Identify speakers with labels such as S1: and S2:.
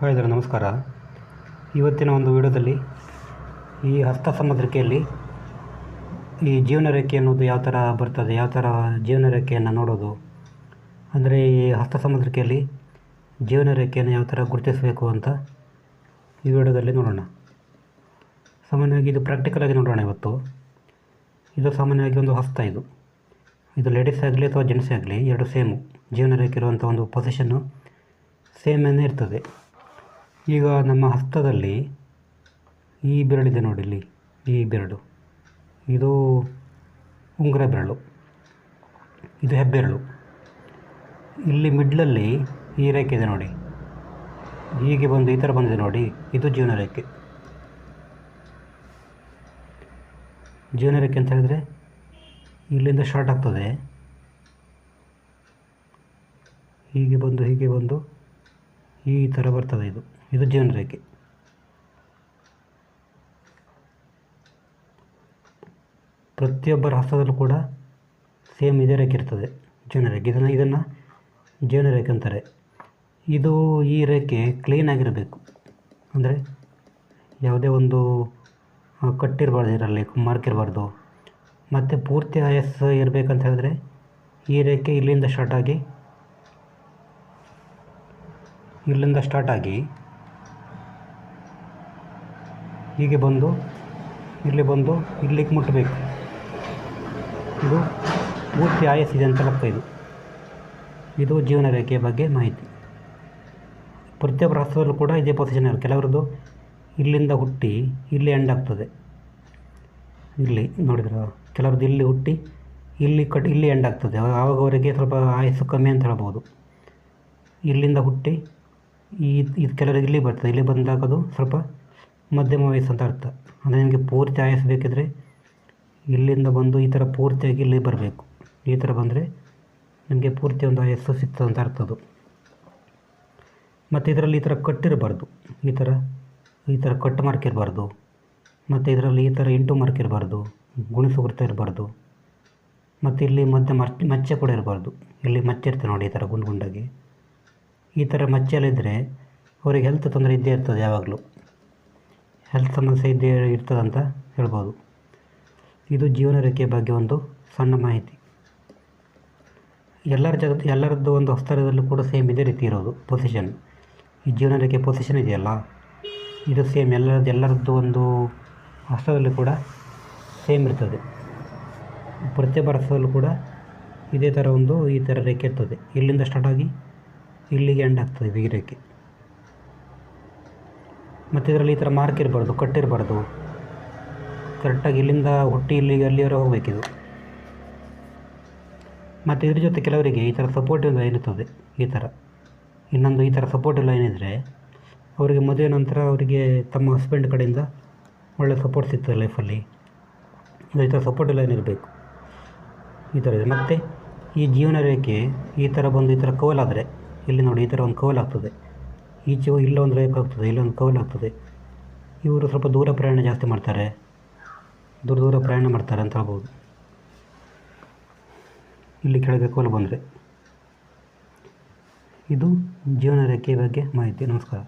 S1: ಹಾಯ್ದರೆ ನಮಸ್ಕಾರ. ಇವತ್ತಿನ ಒಂದು ವಿಡಿಯೋದಲ್ಲಿ ಈ ಹಸ್ತ ಸಮುದ್ರಿಕೆಯಲ್ಲಿ ಈ ಜೀವನ ರೇಖೆ ಅನ್ನೋದು ಯಾವ ಥರ ಬರ್ತದೆ, ಯಾವ ಥರ ಜೀವನ ರೇಖೆಯನ್ನು ನೋಡೋದು, ಅಂದರೆ ಈ ಹಸ್ತ ಸಮುದ್ರಿಕೆಯಲ್ಲಿ ಜೀವನ ರೇಖೆಯನ್ನು ಯಾವ ಥರ ಗುರುತಿಸಬೇಕು ಅಂತ ಈ ವಿಡಿಯೋದಲ್ಲಿ ನೋಡೋಣ. ಸಾಮಾನ್ಯವಾಗಿ ಇದು ಪ್ರಾಕ್ಟಿಕಲಾಗಿ ನೋಡೋಣ ಇವತ್ತು. ಇದು ಸಾಮಾನ್ಯವಾಗಿ ಒಂದು ಹಸ್ತ ಇದು. ಇದು ಲೇಡೀಸ್ ಆಗಲಿ ಅಥವಾ ಜೆಂಟ್ಸ್ ಆಗಲಿ, ಎರಡು ಸೇಮು. ಜೀವನ ರೇಖೆ ಇರುವಂಥ ಒಂದು ಪೊಸಿಷನ್ನು ಸೇಮೇನೇ ಇರ್ತದೆ. ಈಗ ನಮ್ಮ ಹಸ್ತದಲ್ಲಿ ಈ ಬೆರಳಿದೆ ನೋಡಿ ಇಲ್ಲಿ, ಈ ಬೆರಳು. ಇದು ಉಂಗುರ ಬೆರಳು. ಇದು ಹೆಬ್ಬೆರಳು. ಇಲ್ಲಿ ಮಿಡ್ಲಲ್ಲಿ ಈ ರೇಖೆ ಇದೆ ನೋಡಿ. ಹೀಗೆ ಬಂದು ಈ ಥರ ಬಂದಿದೆ ನೋಡಿ. ಇದು ಜೀವನ ರೇಖೆ. ಜೀವನ ರೇಖೆ ಅಂತ ಹೇಳಿದರೆ ಇಲ್ಲಿಂದ ಶಾರ್ಟ್ ಆಗ್ತದೆ. ಹೀಗೆ ಬಂದು ಹೀಗೆ ಬಂದು ಈ ಥರ ಬರ್ತದೆ ಇದು. ಇದು ಜೀವನ ರೇಖೆ ಪ್ರತಿಯೊಬ್ಬರ ಹಸ್ತದಲ್ಲೂ ಕೂಡ ಸೇಮ್ ಇದೇ ರೇಖೆ ಇರ್ತದೆ ಜೀವನ ರೇಖೆ ಇದನ್ನು ಇದನ್ನು ಜೀವನ ರೇಖೆ ಅಂತಾರೆ. ಇದು ಈ ರೇಖೆ ಕ್ಲೀನಾಗಿರಬೇಕು ಅಂದರೆ ಯಾವುದೇ ಒಂದು ಕಟ್ಟಿರಬಾರ್ದು ಇದರಲ್ಲಿ ಮಾರ್ಕ್ ಇರಬಾರ್ದು. ಮತ್ತು ಪೂರ್ತಿ ಆಯಸ್ ಇರಬೇಕಂತ ಹೇಳಿದ್ರೆ ಈ ರೇಖೆ ಇಲ್ಲಿಂದ ಸ್ಟಾರ್ಟಾಗಿ ಇಲ್ಲಿಂದ ಸ್ಟಾರ್ಟ್ ಆಗಿ ಹೀಗೆ ಬಂದು ಇಲ್ಲಿ ಬಂದು ಇಲ್ಲಿಗೆ ಮುಟ್ಟಬೇಕು ಇದು ಪೂರ್ತಿ ಆಯಸ್ಸಿದೆ ಅಂತ ಲೆಕ್ಕ ಇದು. ಇದು ಜೀವನ ರೇಖೆಯ ಬಗ್ಗೆ ಮಾಹಿತಿ. ಪ್ರತಿಯೊಬ್ಬರ ಹಸ್ತದಲ್ಲೂ ಕೂಡ ಇದೇ ಪೊಸಿಷನ್ ಇರುತ್ತೆ. ಕೆಲವರದ್ದು ಇಲ್ಲಿಂದ ಹುಟ್ಟಿ, ಇಲ್ಲಿ ಎಂಡ್ ಆಗ್ತದೆ. ಇಲ್ಲಿ ನೋಡಿದ್ರ ಕೆಲವ್ರದ್ದು ಇಲ್ಲಿ ಹುಟ್ಟಿ, ಇಲ್ಲಿ ಕಟ್, ಇಲ್ಲಿ ಎಂಡ್ ಆಗ್ತದೆ. ಆವಾಗ ಆವಾಗ ಸ್ವಲ್ಪ ಆಯಸ್ಸು ಕಮ್ಮಿ ಅಂತ ಹೇಳ್ಬೋದು. ಇಲ್ಲಿಂದ ಹುಟ್ಟಿ, ಈ, ಇದು ಕೆಲವರಿಗೆ ಇಲ್ಲಿ ಬರ್ತದೆ. ಇಲ್ಲಿ ಬಂದಾಗ ಅದು ಸ್ವಲ್ಪ ಮಧ್ಯಮ ವಯಸ್ಸು ಅಂತ ಅರ್ಥ. ಅಂದರೆ ನಿಮಗೆ ಪೂರ್ತಿ ಆಯಸ್ಸು ಬೇಕಿದ್ರೆ ಇಲ್ಲಿಂದ ಬಂದು ಈ ಥರ ಪೂರ್ತಿಯಾಗಿ ಇಲ್ಲಿ ಬರಬೇಕು. ಈ ಥರ ಬಂದರೆ ನಿಮಗೆ ಪೂರ್ತಿ ಒಂದು ಆಯಸ್ಸು ಸಿಗ್ತದೆ ಅಂತ ಅರ್ಥ ಅದು. ಮತ್ತು ಇದರಲ್ಲಿ ಈ ಥರ ಕಟ್ಟಿರಬಾರ್ದು ಈ ಥರ ಈ ಥರ ಕಟ್ ಮಾರ್ಕ್ ಇರಬಾರ್ದು. ಮತ್ತು ಇದರಲ್ಲಿ ಈ ಥರ ಇಂಟು ಮಾರ್ಕ್ ಇರಬಾರ್ದು. ಗುಣಿಸು ಗುರುತ ಇರಬಾರ್ದು. ಮತ್ತು ಇಲ್ಲಿ ಮಧ್ಯ ಮಚ್ ಮಚ್ಚೆ ಕೂಡ ಇರಬಾರ್ದು. ಇಲ್ಲಿ ಮಚ್ಚೆ ಇರ್ತದೆ ನೋಡಿ ಈ ಥರ ಗುಂಡು ಗುಂಡಾಗಿ. ಈ ಥರ ಮಚ್ಚೆಯಲ್ಲಿದ್ದರೆ ಅವರಿಗೆ ಹೆಲ್ತ್ ತೊಂದರೆ ಇದ್ದೇ ಇರ್ತದೆ ಯಾವಾಗಲೂ. ಹೆಲ್ತ್ ಸಮಸ್ಯೆ ಇದ್ದೇ ಅಂತ ಹೇಳ್ಬೋದು. ಇದು ಜೀವನ ರೇಖೆಯ ಬಗ್ಗೆ ಒಂದು ಸಣ್ಣ ಮಾಹಿತಿ. ಎಲ್ಲರ ಜಗತ್ತು ಎಲ್ಲರದ್ದು ಒಂದು ಹಸ್ತರದಲ್ಲೂ ಕೂಡ ಸೇಮ್ ಇದೇ ರೀತಿ ಇರೋದು ಪೊಸಿಷನ್ ಈ ಜೀವನ ರೇಖೆ ಪೊಸಿಷನ್ ಇದೆಯಲ್ಲ, ಇದು ಸೇಮ್ ಎಲ್ಲರದ್ದು ಎಲ್ಲರದ್ದು ಒಂದು ಹಸ್ತದಲ್ಲೂ ಕೂಡ ಸೇಮ್ ಇರ್ತದೆ. ಪ್ರತಿಯೊಬ್ಬರ ಹಸ್ತದಲ್ಲೂ ಕೂಡ ಇದೇ ಥರ ಒಂದು ಈ ಥರ ರೇಖೆ ಇರ್ತದೆ. ಇಲ್ಲಿಂದ ಸ್ಟಾರ್ಟ್ ಆಗಿ ಇಲ್ಲಿಗೆ ಎಂಡ್ ಆಗ್ತದೆ ಈ ರೇಖೆ. ಮತ್ತು ಇದರಲ್ಲಿ ಈ ಥರ ಮಾರ್ಕ್ ಇರಬಾರ್ದು, ಕಟ್ಟಿರಬಾರ್ದು. ಕರೆಕ್ಟಾಗಿ ಇಲ್ಲಿಂದ ಹುಟ್ಟಿ ಇಲ್ಲಿಗೆ ಅಲ್ಲಿವರೆ ಹೋಗಬೇಕಿದು. ಮತ್ತು ಇದ್ರ ಜೊತೆ ಕೆಲವರಿಗೆ ಈ ಥರ ಸಪೋರ್ಟಿವ್ ಲೈನ್ ಇರ್ತದೆ, ಈ ಥರ. ಇನ್ನೊಂದು ಈ ಥರ ಸಪೋರ್ಟಿವ್ ಲೈನ್ ಇದ್ದರೆ ಅವರಿಗೆ ಮದುವೆ ನಂತರ ಅವರಿಗೆ ತಮ್ಮ ಹಸ್ಬೆಂಡ್ ಕಡೆಯಿಂದ ಒಳ್ಳೆ ಸಪೋರ್ಟ್ ಸಿಗ್ತದೆ ಲೈಫಲ್ಲಿ ಈ ಥರ ಸಪೋರ್ಟಿವ್ ಲೈನ್ ಇರಬೇಕು. ಈ ಥರ ಇದೆ. ಮತ್ತು ಈ ಜೀವನ ರೇಖೆ ಈ ಥರ ಬಂದು ಈ ಥರ ಕೋಲಾದರೆ ಇಲ್ಲಿ ನೋಡಿ ಈ ಥರ ಒಂದು ಕೋಲಾಗ್ತದೆ ಈಚೆ ಇಲ್ಲೊಂದು ರೇಖೆ ಆಗ್ತದೆ ಇಲ್ಲೊಂದು ಆಗ್ತದೆ. ಇವರು ಸ್ವಲ್ಪ ದೂರ ಪ್ರಯಾಣ ಜಾಸ್ತಿ ಮಾಡ್ತಾರೆ. ದೂರ ದೂರ ಪ್ರಯಾಣ ಮಾಡ್ತಾರೆ ಅಂತ ಹೇಳ್ಬೋದು. ಇಲ್ಲಿ ಕೆಳಗೆ ಕೋಲು ಬಂದರೆ. ಇದು ಜೀವನ ರೇಖೆಯ ಬಗ್ಗೆ ಮಾಹಿತಿ. ನಮಸ್ಕಾರ.